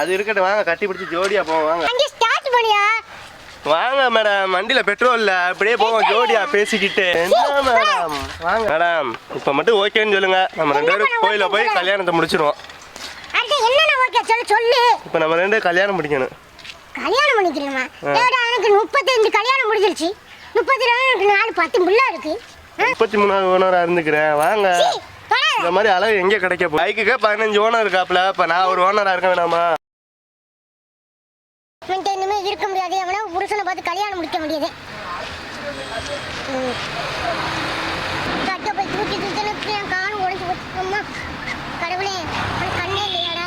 அது இருக்கட்டும் வாங்க கட்டி பிடிச்சி ஜோடியா போவோம் வாங்க. அங்கே ஸ்டார்ட் பண்ணியா? வாங்க மேடம் வண்டியில பெட்ரோல் இல்ல. அப்படியே போவோம் ஜோடியா பேசிக்கிட்டு. என்ன மேடம் வாங்க. மேடம் இப்ப மட்டும் ஓகேன்னு சொல்லுங்க. நம்ம ரெண்டு பேரும் கோயில போய் கல்யாணத்தை முடிச்சிருவோம். அடுத்து என்னென்ன ஓகே சொல்லு சொல்லு. இப்ப நம்ம ரெண்டு கல்யாணம் முடிக்கணும். கல்யாணம் ஏடா எனக்கு முப்பத்தஞ்சு கல்யாணம் முடிஞ்சிருச்சு. முப்பத்தி ரெண்டு எனக்கு நாலு பத்து புள்ள இருக்கு. முப்பத்தி மூணாவது ஓனரா இருந்துக்கிறேன். வாங்க. இந்த மாதிரி அழகு எங்க கிடைக்க போகுது? பைக்குக்கு பதினஞ்சு ஓனர் இருக்காப்ல இப்ப நான் ஒரு ஓனரா இருக்க வேணாமா? இவன்ட்ட இனிமே இருக்க முடியாது. எவனோ புருஷனை பார்த்து கல்யாணம் முடிக்க முடியாது. போய் தூக்கி தூக்கி என் காலம் உடஞ்சு போச்சு. அம்மா கடவுளே கண்ணே இல்லையாடா?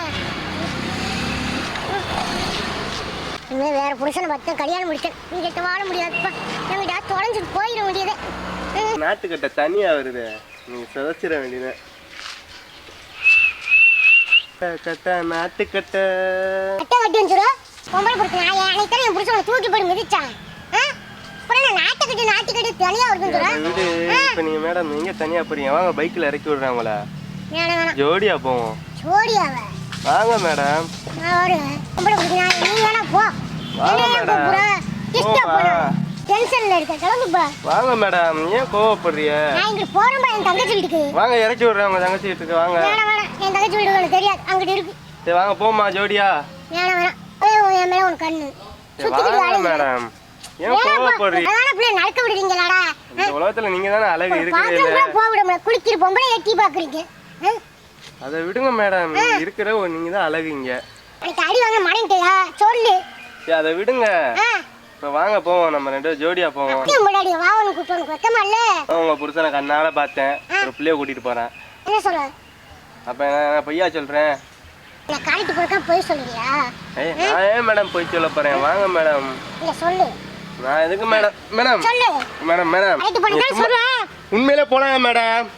ம். இனிமே வேற புருஷனை பார்த்து கல்யாணம் முடிச்சேன் இங்கிட்ட வாழ முடியாதுப்பா எங்கிட்ட தொலைஞ்சு போயிட முடியாது. நாட்டுக்கட்ட தனியா வருது. நீங்க சிதைச்சிட வேண்டியது. கட்ட நாட்டுக்கட்ட கட்ட. கட்டி வந்துடும் பொம்பளை புருஷன் நான் அன்னைக்கு என் புருஷனை தூக்கி போட்டு மிதிச்சான்? அப்புறம் நாட்டை கட்டி நாட்டு கட்டி தனியா அதை விடு இப்ப நீங்க மேடம் எங்க தனியா போறீங்க? வாங்க பைக்ல இறக்கி வேணாம் ஜோடியா போவோம். ஜோடியாவ? வாங்க மேடம். நான் வருவேன். பொம்பளை புருஷன் நீ வேணா போ. வாங்க மேடம். டென்ஷன்ல இருக்க கிளம்புப்பா வாங்க மேடம். ஏன் கோவப்படுறிய நான் இங்க போறேன்பா என் தங்கச்சி வீட்டுக்கு. வாங்க இறக்கி விடுறேன் உங்க தங்கச்சி வீட்டுக்கு. வாங்க. வேணாம் வேணாம். என் தங்கச்சி வீடு உனக்கு தெரியாது. அங்கிட்டு இருக்கு. சரி வாங்க போமா ஜோடியா. வேணாம் வேணாம். ஏய், என் மேல உனக்கு கண்ணு. அழகு மேடம். ஏன் கோவப்படுறீங்க? அதான பிள்ளை நடக்க விடுறீங்களாடா. இந்த உலகத்துல நீங்க தானே அழகு பாத்ரூம் கூட போக விட முடியல. குளிக்கிற பொம்பளை எட்டி பாக்குறீங்க? அதை விடுங்க மேடம். இருக்கிற நீங்க தான் அழகுங்க எனக்கு அடி வாங்க மாட்டேன்ட்டியா சொல்லு. அதை விடுங்க. இப்ப வாங்க போவோம் நம்ம ரெண்டு பேரும் ஜோடியா போவோம். முன்னாடி வாவனு இல்ல? உங்க புருஷனை கண்ணால பார்த்தேன். ஒரு பிள்ளைய கூட்டிட்டு போறேன். என்ன சொல்ற? அப்ப நான் பொய்யா சொல்றேன்? நான் காலிட்டு போயிருக்கா போய் சொல்லுறியா? ஏய் நான் ஏன் மேடம் போய் சொல்ல போறேன்? வாங்க மேடம் இல்ல சொல்லு. நான் எதுக்கு மேடம் மேடம் சொல்லு. மேடம் மேடம் காலிட்டு சொல்றேன். உண்மையிலே போனாங்க மேடம்?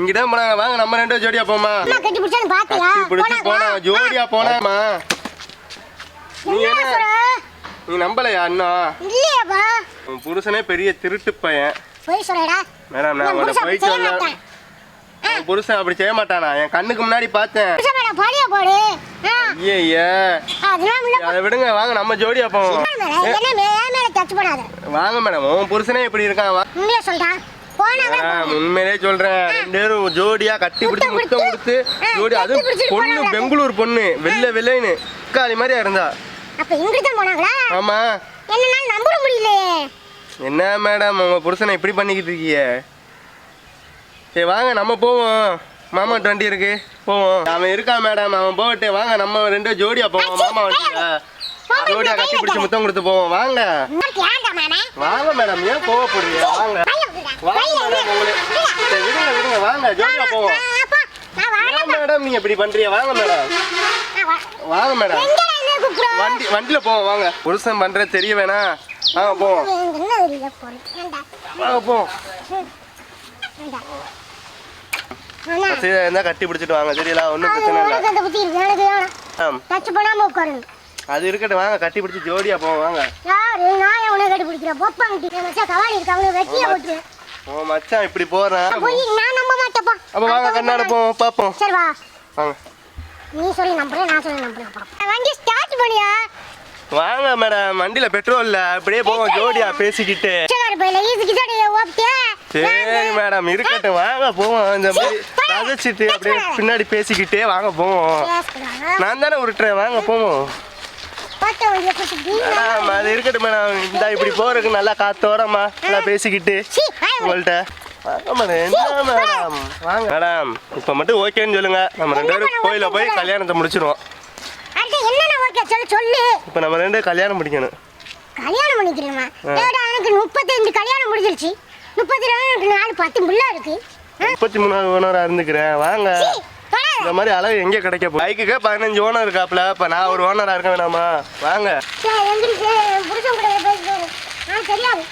இங்கதான் போனாங்க வாங்க நம்ம ரெண்டு ஜோடியா போமா கட்டி பிடிச்சான்னு பாத்தியா? பிடிச்சி போனா ஜோடியா போனாமா நீ என்ன நீ நம்பலையா இன்னும் இல்லையாப்பா. உன் புருஷனே பெரிய திருட்டு பையன். போய் சொல்றடா. மேடம் நான் உங்களை போய் சொல்ல. உன் புருஷன் அப்படி செய்ய மாட்டானா? என் கண்ணுக்கு முன்னாடி பார்த்தேன். பழிய போடு. ஐயே அதை விடுங்க வாங்க நம்ம ஜோடியா போவோம். வாங்க மேடம். உன் புருஷனே இப்படி இருக்கான். உண்மையா சொல்றான் உண்மையிலே சொல்றேன். ரெண்டு பேரும் ஜோடியா கட்டி பிடிச்சி முத்தம் கொடுத்து, ஜோடி அதுவும் பிடிச்சிட்டு பொண்ணு. பெங்களூர் பொண்ணு வெள்ளை வெள்ளைன்னு காலி மாதிரியா இருந்தா. அப்ப இங்கிட்டு தான் போனாங்களா? ஆமா. என்னால நம்ப முடியலையே. என்ன மேடம் உங்க புருஷனை இப்படி பண்ணிக்கிட்டு இருக்கீங்க? சரி வாங்க நம்ம போவோம். மாமா டுவெண்ட்டி இருக்கு. போவோம். அவன் இருக்கான் மேடம்? அவன் போகட்டே. வாங்க நம்ம ரெண்டு ஜோடியா போவோம். மாமா வண்டியில. ஜோடியா கட்டி பிடிச்சி முத்தம் கொடுத்து போவோம். வாங்க. வாங்க மேடம். ஏன் கோவப்படுறீங்க? வாங்க. வாங்க மேடம் உங்களை. சரி விடுங்க விடுங்க. வாங்க ஜோடியா போவோம். மேடம் நீங்க இப்படி பண்றீங்க? வாங்க மேடம். வாங்க மேடம். வண்டி வண்டியில போவோம் வாங்க. புருஷன் பண்ற தெரிய வேணாம் வாங்க போவோம் வாங்க போவோம் இருந்தா கட்டி பிடிச்சிட்டு வாங்க. சரிங்களா ஒன்றும் பிரச்சனை இல்லை. அது இருக்கட்டும். வாங்க கட்டி பிடிச்சி ஜோடியா போவோம் வாங்க. உன் மச்சான் இப்படி போறான் அப்ப வாங்க கண்ணாட போவோம் பாப்போம். சரி வா. வாங்க. நீ சொல்லி நம்புறேன் நான் சொல்லி நம்புறேன் வண்டி பண்ணியா வாங்க மேடம் வண்டியில பெட்ரோல் இல்ல அப்படியே போவோம் ஜோடியா பேசிக்கிட்டு. சரி மேடம் இருக்கட்டும் வாங்க போவோம். இந்த மாதிரி கதைச்சிட்டு அப்படியே பின்னாடி பேசிக்கிட்டே வாங்க போவோம். நான் தானே விட்டுறேன் வாங்க போவோம். அது இருக்கட்டும் மேடம். இந்த இப்படி போறதுக்கு நல்லா காத்தோரமா நல்லா பேசிக்கிட்டு. உங்கள்கிட்ட மேடம். வாங்க. மேடம் இப்போ மட்டும் ஓகேன்னு சொல்லுங்க. நம்ம ரெண்டு பேரும் கோயில போய் கல்யாணத்தை முடிச்சிருவோம். ஓகே சொல்லு. சொல்லு இப்போ நம்ம ரெண்டு கல்யாணம் முடிக்கணும். கல்யாணம் பண்ணிக்கிறேம்மா. ஏடா எனக்கு முப்பத்தஞ்சு கல்யாணம் முடிஞ்சிருச்சு. முப்பத்தி ரெண்டு எனக்கு நாலு பத்து புள்ள இருக்கு. முப்பத்தி மூணாவது ஓனரா இருந்துக்கிறேன். வாங்க. சீ. இந்த மாதிரி அழகு எங்கே கிடைக்க போகுது? பைக்குக்கு பதினஞ்சு ஓனர் இருக்காப்ல. இப்போ நான் ஒரு ஓனரா இருக்க வேணாமா? வாங்க. சரி, எந்திரிச்சு புருஷன் கூட பேசுறேன் நான் தெரியாது.